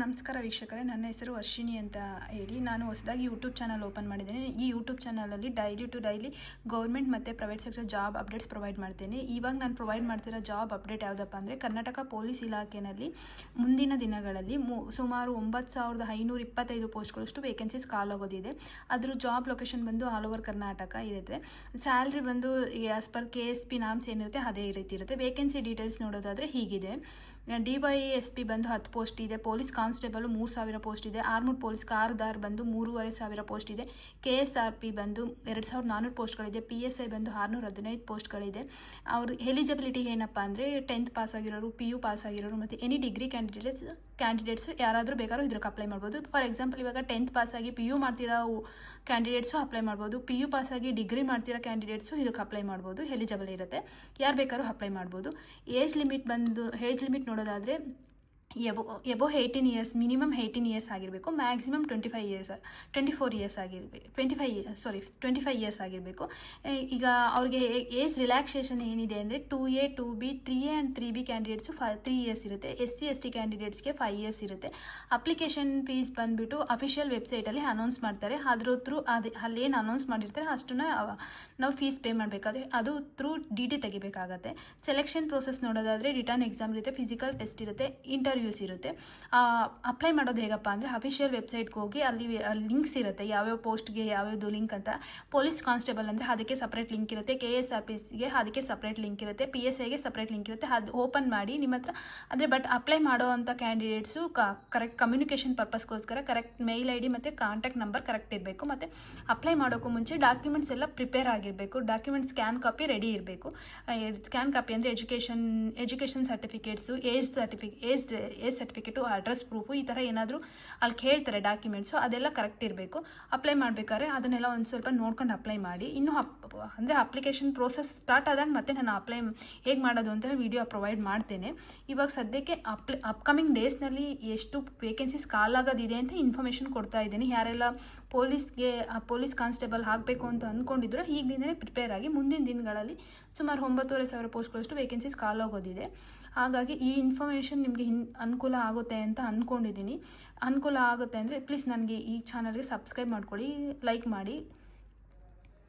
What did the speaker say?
ನಮಸ್ಕಾರ ವೀಕ್ಷಕರೇ, ನನ್ನ ಹೆಸರು ವರ್ಷಿಣಿ ಅಂತ ಹೇಳಿ. ನಾನು ಹೊಸದಾಗಿ ಯೂಟ್ಯೂಬ್ ಚಾನಲ್ ಓಪನ್ ಮಾಡಿದ್ದೇನೆ. ಈ ಯೂಟ್ಯೂಬ್ ಚಾನಲಲ್ಲಿ ಡೈಲಿ ಟು ಡೈಲಿ ಗೌರ್ಮೆಂಟ್ ಮತ್ತು private sector job updates provide ಮಾಡ್ತೇನೆ. ಇವಾಗ ನಾನು ಪ್ರೊವೈಡ್ ಮಾಡ್ತಿರೋ ಜಾಬ್ ಅಪ್ಡೇಟ್ ಯಾವುದಪ್ಪ ಅಂದರೆ, ಕರ್ನಾಟಕ ಪೊಲೀಸ್ ಇಲಾಖೆಯಲ್ಲಿ ಮುಂದಿನ ದಿನಗಳಲ್ಲಿ ಸುಮಾರು ಒಂಬತ್ತು ಸಾವಿರದ ಐನೂರ ಇಪ್ಪತ್ತೈದು ಪೋಸ್ಟ್ಗಳಷ್ಟು ವೇಕೆನ್ಸೀಸ್ ಕಾಲಾಗೋದಿದೆ. ಅದ್ರ ಜಾಬ್ ಲೊಕೇಶನ್ ಬಂದು ಆಲ್ ಓವರ್ ಕರ್ನಾಟಕ ಇರುತ್ತೆ. ಸ್ಯಾಲ್ರಿ ಬಂದು as per K S P norms ಏನಿರುತ್ತೆ, ಅದೇ ರೀತಿ ಇರುತ್ತೆ. ವೇಕೆನ್ಸಿ ಡೀಟೇಲ್ಸ್ ನೋಡೋದಾದರೆ ಹೀಗಿದೆ. ಡಿ ಬಂದು ಹತ್ತು ಪೋಸ್ಟ್ ಇದೆ, ಪೊಲೀಸ್ ಕಾನ್ಸ್ಟೇಬಲ್ ಮೂರು ಸಾವಿರ ಪೋಸ್ಟ್ ಇದೆ, ಆರ್ಮೂರ್ ಪೊಲೀಸ್ ಕಾರ್ದಾರ್ ಬಂದು ಮೂರುವರೆ ಸಾವಿರ ಪೋಸ್ಟ್ ಇದೆ, ಕೆ ಎಸ್ ಆರ್ ಪಿ ಬಂದು ಎರಡು ಸಾವಿರದ ನಾನ್ನೂರು ಪೋಸ್ಟ್ಗಳಿದೆ, ಪಿ ಎಸ್ ಐ ಬಂದು ಆರುನೂರ ಹದಿನೈದು ಪೋಸ್ಟ್ಗಳಿದೆ. ಅವ್ರ ಎಲಿಜಿಬಿಲಿಟಿ ಏನಪ್ಪ ಅಂದರೆ ಟೆಂತ್ ಪಾಸ್ ಆಗಿರೋರು ಪಿ ಯು ಪಾಸ್ ಆಗಿರೋರು ಮತ್ತು ಎನಿ ಡಿಗ್ರಿ ಕ್ಯಾಂಡಿಡೇಟ್ಸ್ ಕ್ಯಾಂಡಿಡೇಟ್ಸು ಯಾರಾದರೂ ಬೇಕಾದ್ರೂ ಇದಕ್ಕೆ ಅಪ್ಲೈ ಮಾಡ್ಬೋದು. ಫಾರ್ ಎಕ್ಸಾಂಪಲ್ ಇವಾಗ ಟೆಂತ್ ಪಾಸಾಗಿ ಪಿ ಯು ಮಾಡ್ತಿರೋ ಕ್ಯಾಂಡಿಡೇಟ್ಸು ಅಪ್ಲೈ ಮಾಡ್ಬೋದು ಪಿ ಯು ಆಗಿ ಡಿಗ್ರಿ ಮಾಡ್ತಿರೋ ಕ್ಯಾಂಡಿಡೇಟ್ಸು ಇದಕ್ಕೆ ಅಪ್ಲೈ ಮಾಡ್ಬೋದು ಎಲಿಜಿಬಲ್ ಇರುತ್ತೆ. ಯಾರು ಬೇಕಾದ್ರೂ ಅಪ್ಲೈ ಮಾಡ್ಬೋದು. ಏಜ್ ಲಿಮಿಟ್ ಬಂದು ಏಜ್ ಲಿಮಿಟ್ ನೋಡೋದಾದರೆ above above eighteen years minimum eighteen years ಆಗಿರಬೇಕು maximum twenty five years twenty four years ಆಗಿರಬೇಕು twenty five sorry twenty five years ಆಗಿರಬೇಕು ಈಗ ಅವ್ರಿಗೆ ಏಜ್ ರಿಲ್ಯಾಕ್ಸೇಷನ್ ಏನಿದೆ ಅಂದರೆ two A two B three A and three B candidates five three years ಇರುತ್ತೆ. S C S T ಕ್ಯಾಂಡಿಡೇಟ್ಸ್ಗೆ five years ಇರುತ್ತೆ. Application fees ಬಂದುಬಿಟ್ಟು ಅಫಿಷಿಯಲ್ ವೆಬ್ಸೈಟಲ್ಲಿ ಅನೌನ್ಸ್ ಮಾಡ್ತಾರೆ. ಅದ್ರ ಥ್ರೂ ಅದು, ಅಲ್ಲೇನು ಅನೌನ್ಸ್ ಮಾಡಿರ್ತಾರೆ, ಅಷ್ಟನ್ನ ನಾವು ಫೀಸ್ ಪೇ ಮಾಡಬೇಕಾದ್ರೆ ಅದು ಥ್ರೂ ಡಿ ಟಿ ತೆಗಿಬೇಕಾಗತ್ತೆ. ಸೆಲೆಕ್ಷನ್ ಪ್ರೋಸೆಸ್ ನೋಡೋದಾದರೆ ರಿಟರ್ನ್ ಎಕ್ಸಾಮ್ ಇರುತ್ತೆ ಫಿಸಿಕಲ್ ಟೆಸ್ಟ್ ಇರುತ್ತೆ ಇಂಟರ್ವ್ಯೂಸ್ ಇರುತ್ತೆ. ಅಪ್ಲೈ ಮಾಡೋದು ಹೇಗಪ್ಪ ಅಂದರೆ ಅಫಿಷಿಯಲ್ ವೆಬ್ಸೈಟ್ಗೆ ಹೋಗಿ ಅಲ್ಲಿ ಲಿಂಕ್ಸ್ ಇರುತ್ತೆ. ಯಾವ್ಯಾವ ಪೋಸ್ಟ್ಗೆ ಯಾವ್ಯಾವುದು ಲಿಂಕ್ ಅಂತ. ಪೊಲೀಸ್ ಕಾನ್ಸ್ಟೇಬಲ್ ಅಂದರೆ ಅದಕ್ಕೆ ಸಪ್ರೇಟ್ ಲಿಂಕ್ ಇರುತ್ತೆ. ಕೆ ಎಸ್ ಆರ್ ಪಿ ಸಿಗೆ ಅದಕ್ಕೆ ಸಪ್ರೇಟ್ ಲಿಂಕ್ ಇರುತ್ತೆ. ಪಿ ಎಸ್ ಐಗೆ ಸಪ್ರೇಟ್ ಲಿಂಕ್ ಇರುತ್ತೆ. ಅದು ಓಪನ್ ಮಾಡಿ ನಿಮ್ಮ ಹತ್ರ. ಅಂದರೆ ಬಟ್ ಅಪ್ಲೈ ಮಾಡೋ ಅಂಥ ಕ್ಯಾಂಡಿಡೇಟ್ಸು ಕರೆಕ್ಟ್ ಕಮ್ಯುನಿಕೇಷನ್ ಪರ್ಪಸ್ಗೋಸ್ಕರ ಕರೆಕ್ಟ್ ಮೇಲ್ ಐ ಡಿ ಮತ್ತು ಕಾಂಟ್ಯಾಕ್ಟ್ ನಂಬರ್ ಕರೆಕ್ಟ್ ಇರಬೇಕು. ಮತ್ತು ಅಪ್ಲೈ ಮಾಡೋಕ್ಕೂ ಮುಂಚೆ ಡಾಕ್ಯುಮೆಂಟ್ಸ್ ಎಲ್ಲ ಪ್ರಿಪೇರ್ ಆಗಿರಬೇಕು. ಡಾಕ್ಯುಮೆಂಟ್ ಸ್ಕ್ಯಾನ್ ಕಾಪಿ ರೆಡಿ ಇರಬೇಕು. ಸ್ಕ್ಯಾನ್ ಕಾಪಿ ಅಂದರೆ education education certificates age certificate age age certificate address proof ಈ ಥರ ಏನಾದರೂ ಅಲ್ಲಿ ಕೇಳ್ತಾರೆ ಡಾಕ್ಯುಮೆಂಟ್ಸು ಅದೆಲ್ಲ ಕರೆಕ್ಟ್ ಇರಬೇಕು. ಅಪ್ಲೈ ಮಾಡಬೇಕಾದ್ರೆ ಅದನ್ನೆಲ್ಲ ಒಂದು ಸ್ವಲ್ಪ ನೋಡ್ಕೊಂಡು ಅಪ್ಲೈ ಮಾಡಿ. ಇನ್ನೂ ಅಪ್ ಅಂದರೆ ಅಪ್ಲಿಕೇಶನ್ ಪ್ರೋಸೆಸ್ ಸ್ಟಾರ್ಟ್ ಆದಾಗ ಮತ್ತೆ ನಾನು ಅಪ್ಲೈ ಹೇಗೆ ಮಾಡೋದು ಅಂತ ವಿಡಿಯೋ ಪ್ರೊವೈಡ್ ಮಾಡ್ತೇನೆ. ಇವಾಗ ಸದ್ಯಕ್ಕೆ ಅಪ್ಲೈ ಅಪ್ಕಮಿಂಗ್ ಡೇಸ್ನಲ್ಲಿ ಎಷ್ಟು ವೇಕೆನ್ಸೀಸ್ ಕಾಲಾಗೋದಿದೆ ಅಂತ ಇನ್ಫಾರ್ಮೇಷನ್ ಕೊಡ್ತಾ ಇದ್ದೀನಿ. ಯಾರೆಲ್ಲ ಪೊಲೀಸ್ಗೆ ಪೊಲೀಸ್ ಕಾನ್ಸ್ಟೇಬಲ್ ಆಗಬೇಕು ಅಂತ ಅಂದ್ಕೊಂಡಿದ್ರು ಈಗಲಿಂದಲೇ ಪ್ರಿಪೇರ್ ಆಗಿ ಮುಂದಿನ ದಿನಗಳಲ್ಲಿ ಸುಮಾರು ಒಂಬತ್ತುವರೆ ಸಾವಿರ ಪೋಸ್ಟ್ಗಳಷ್ಟು ವೇಕೆನ್ಸೀಸ್ ಕಾಲಾಗೋದಿದೆ ಹಾಗಾಗಿ ಈ ಇನ್ಫಾರ್ಮೇಷನ್ ನಿಮಗೆ ಹಿನ್, ಅನುಕೂಲ ಆಗುತ್ತೆ ಅಂತ ಅಂದ್ಕೊಂಡಿದ್ದೀನಿ ಅನುಕೂಲ ಆಗುತ್ತೆ ಅಂದರೆ ಪ್ಲೀಸ್ ನನಗೆ ಈ ಚಾನಲ್ಗೆ ಸಬ್ಸ್ಕ್ರೈಬ್ ಮಾಡ್ಕೊಳ್ಳಿ ಲೈಕ್ ಮಾಡಿ.